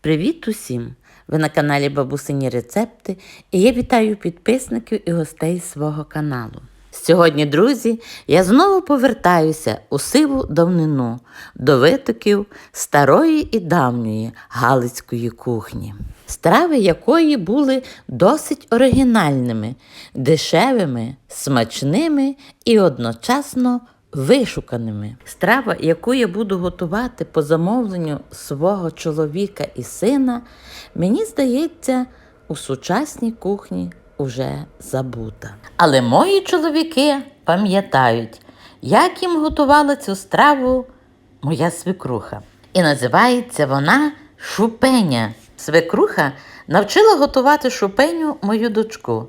Привіт усім! Ви на каналі Бабусині Рецепти і я вітаю підписників і гостей свого каналу. Сьогодні, друзі, я знову повертаюся у сиву давнину до витоків старої і давньої галицької кухні, страви якої були досить оригінальними, дешевими, смачними і одночасно вишуканими. Страва, яку я буду готувати по замовленню свого чоловіка і сина, мені здається, у сучасній кухні уже забута. Але мої чоловіки пам'ятають, як їм готувала цю страву моя свекруха. І називається вона шупеня. Свекруха навчила готувати шупеню мою дочку.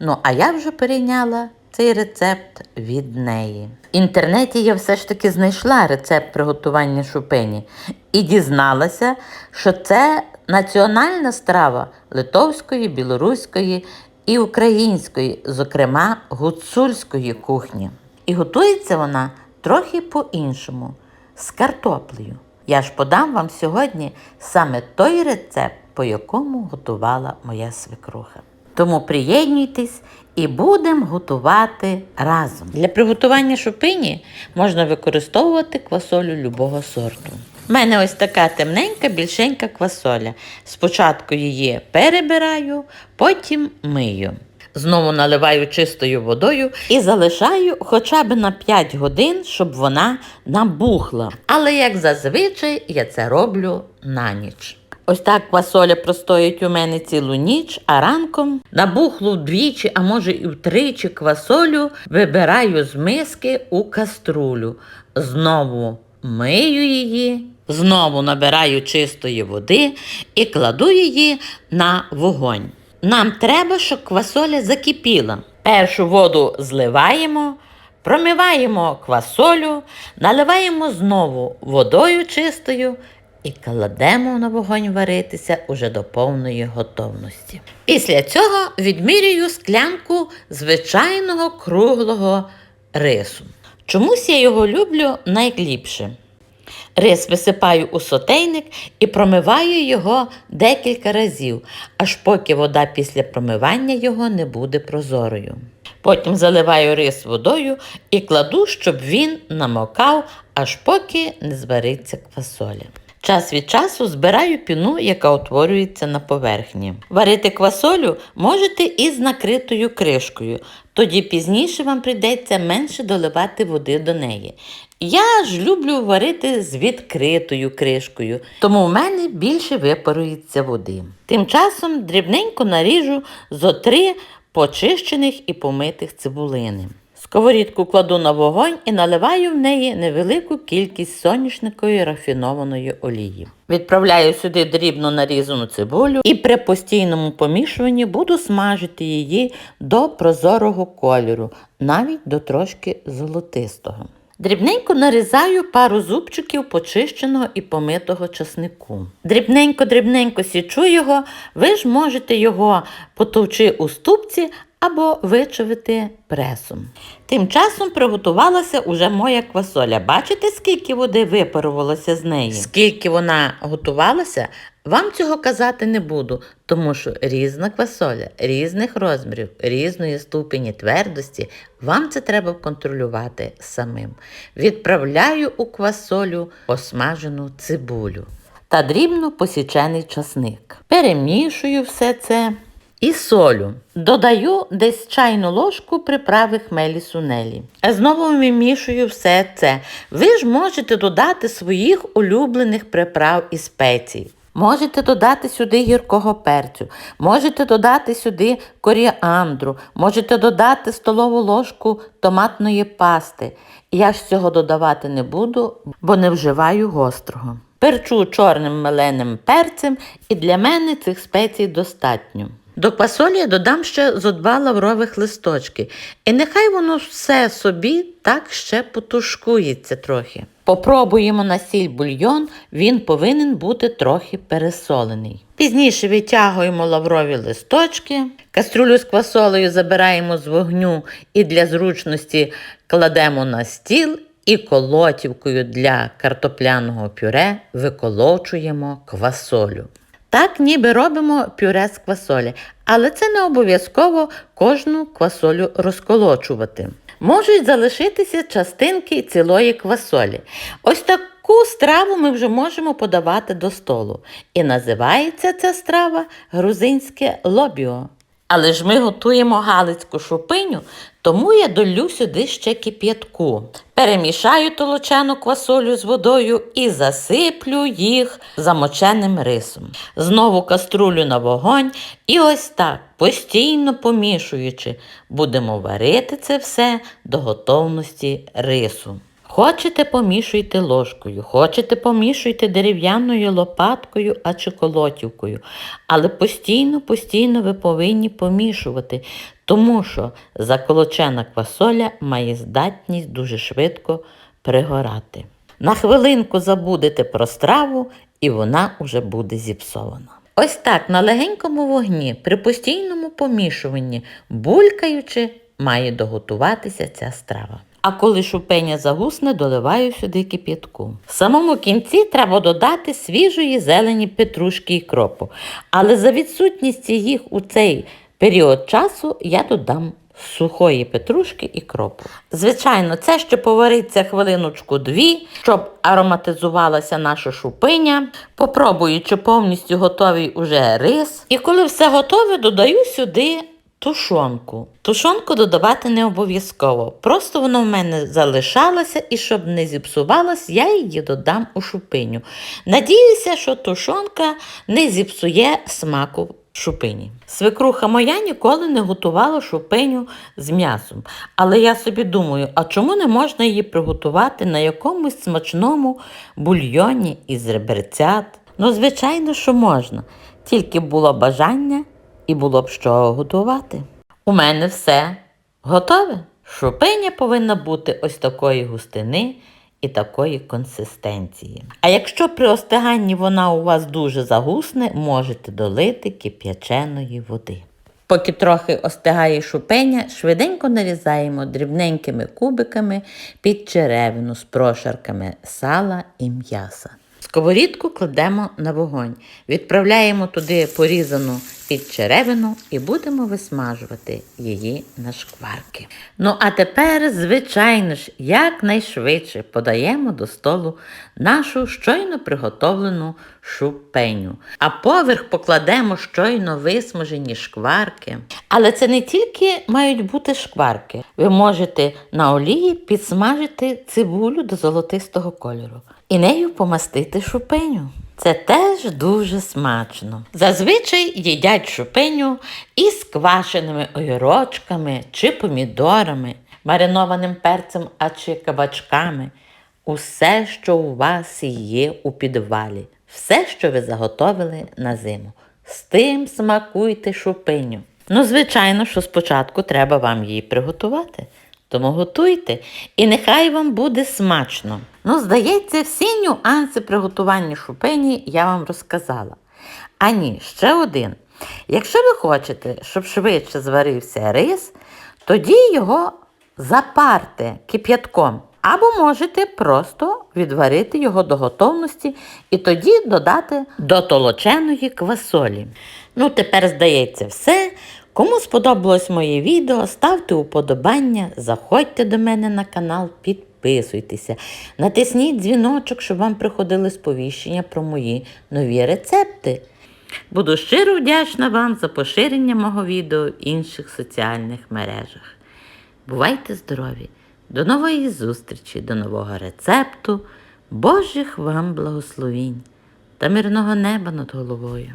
Ну, а я вже перейняла цей рецепт від неї. В інтернеті я все ж таки знайшла рецепт приготування шупені і дізналася, що це національна страва литовської, білоруської і української, зокрема гуцульської кухні. І готується вона трохи по-іншому з картоплею. Я ж подам вам сьогодні саме той рецепт, по якому готувала моя свекруха. Тому приєднуйтесь і будемо готувати разом. Для приготування шупині можна використовувати квасолю любого сорту. У мене ось така темненька, більшенька квасоля. Спочатку її перебираю, потім мию. Знову наливаю чистою водою і залишаю хоча б на 5 годин, щоб вона набухла. Але як зазвичай я це роблю на ніч. Ось так квасоля простоїть у мене цілу ніч, а ранком набухлу вдвічі, а може і втричі квасолю вибираю з миски у каструлю. Знову мию її, знову набираю чистої води і кладу її на вогонь. Нам треба, щоб квасоля закипіла. Першу воду зливаємо, промиваємо квасолю, наливаємо знову водою чистою і кладемо на вогонь варитися уже до повної готовності. Після цього відмірюю склянку звичайного круглого рису. Чомусь я його люблю найліпше. Рис висипаю у сотейник і промиваю його декілька разів, аж поки вода після промивання його не буде прозорою. Потім заливаю рис водою і кладу, щоб він намокав, аж поки не звариться квасоля. Час від часу збираю піну, яка утворюється на поверхні. Варити квасолю можете із накритою кришкою, тоді пізніше вам прийдеться менше доливати води до неї. Я ж люблю варити з відкритою кришкою, тому в мене більше випарується води. Тим часом дрібненько наріжу зо три почищених і помитих цибулини. Сковорідку кладу на вогонь і наливаю в неї невелику кількість соняшникової рафінованої олії. Відправляю сюди дрібно нарізану цибулю і при постійному помішуванні буду смажити її до прозорого кольору, навіть до трошки золотистого. Дрібненько нарізаю пару зубчиків почищеного і помитого часнику. Дрібненько-дрібненько січу його, ви ж можете його потовчи у ступці або вичавити пресом. Тим часом приготувалася уже моя квасоля. Бачите, скільки води випарувалося з неї? Скільки вона готувалася, вам цього казати не буду, тому що різна квасоля, різних розмірів, різної ступені твердості, вам це треба контролювати самим. Відправляю у квасолю посмажену цибулю та дрібно посічений часник. Перемішую все це і солю. Додаю десь чайну ложку приправи хмелі сунелі. А знову вимішую все це. Ви ж можете додати своїх улюблених приправ і спецій. Можете додати сюди гіркого перцю, можете додати сюди коріандру, можете додати столову ложку томатної пасти. Я ж цього додавати не буду, бо не вживаю гострого. Перчу чорним меленим перцем, і для мене цих спецій достатньо. До квасолі я додам ще зо два лаврових листочки, і нехай воно все собі так ще потушкується трохи. Попробуємо на сіль бульйон, він повинен бути трохи пересолений. Пізніше витягуємо лаврові листочки, каструлю з квасолею забираємо з вогню і для зручності кладемо на стіл і колотівкою для картопляного пюре виколочуємо квасолю. Так ніби робимо пюре з квасолі, але це не обов'язково кожну квасолю розколочувати. Можуть залишитися частинки цілої квасолі. Ось таку страву ми вже можемо подавати до столу. І називається ця страва грузинське лобіо. Але ж ми готуємо галицьку шупиню, тому я долю сюди ще кип'ятку. Перемішаю толочену квасолю з водою і засиплю їх замоченим рисом. Знову каструлю на вогонь і ось так, постійно помішуючи, будемо варити це все до готовності рису. Хочете, помішуйте ложкою, хочете, помішуйте дерев'яною лопаткою а чи колотівкою. Але постійно, постійно ви повинні помішувати, тому що заколочена квасоля має здатність дуже швидко пригорати. На хвилинку забудете про страву, і вона уже буде зіпсована. Ось так на легенькому вогні, при постійному помішуванні, булькаючи, має доготуватися ця страва. А коли шупеня загусне, доливаю сюди кип'ятку. В самому кінці треба додати свіжої зелені петрушки і кропу. Але за відсутністю їх у цей період часу я додам сухої петрушки і кропу. Звичайно, це ще повариться хвилиночку дві, щоб ароматизувалася наша шупиня. Попробую, чи повністю готовий уже рис. І коли все готове, додаю сюди Тушонку. Тушонку додавати не обов'язково. Просто воно в мене залишалося, і щоб не зіпсувалось, я її додам у шупиню. Надіюся, що тушонка не зіпсує смаку шупині. Свекруха моя ніколи не готувала шупиню з м'ясом. Але я собі думаю, а чому не можна її приготувати на якомусь смачному бульйоні із реберцят? Ну, звичайно, що можна. Тільки було бажання і було б що готувати. У мене все готове. Шупиня повинна бути ось такої густини і такої консистенції. А якщо при остиганні вона у вас дуже загусне, можете долити кип'яченої води. Поки трохи остигає шупеня, швиденько нарізаємо дрібненькими кубиками під черевину з прошарками сала і м'яса. Сковорідку кладемо на вогонь, відправляємо туди порізану під черевину і будемо висмажувати її на шкварки. Ну, а тепер, звичайно ж, якнайшвидше подаємо до столу нашу щойно приготовлену шупеню. А поверх покладемо щойно висмажені шкварки. Але це не тільки мають бути шкварки. Ви можете на олії підсмажити цибулю до золотистого кольору і нею помастити шупеню. Це теж дуже смачно. Зазвичай їдять шупеню із квашеними огірочками чи помідорами, маринованим перцем а чи кабачками. Усе, що у вас є у підвалі, все, що ви заготовили на зиму. З тим смакуйте шупиню. Ну, звичайно, що спочатку треба вам її приготувати. Тому готуйте, і нехай вам буде смачно. Ну, здається, всі нюанси приготування шупині я вам розказала. А ні, ще один. Якщо ви хочете, щоб швидше зварився рис, тоді його запарте кип'ятком. Або можете просто відварити його до готовності і тоді додати до толоченої квасолі. Ну, тепер, здається, все. Кому сподобалось моє відео, ставте уподобання, заходьте до мене на канал, підписуйтеся, натисніть дзвіночок, щоб вам приходили сповіщення про мої нові рецепти. Буду щиро вдячна вам за поширення мого відео в інших соціальних мережах. Бувайте здорові! До нової зустрічі, до нового рецепту, Божих вам благословінь та мирного неба над головою.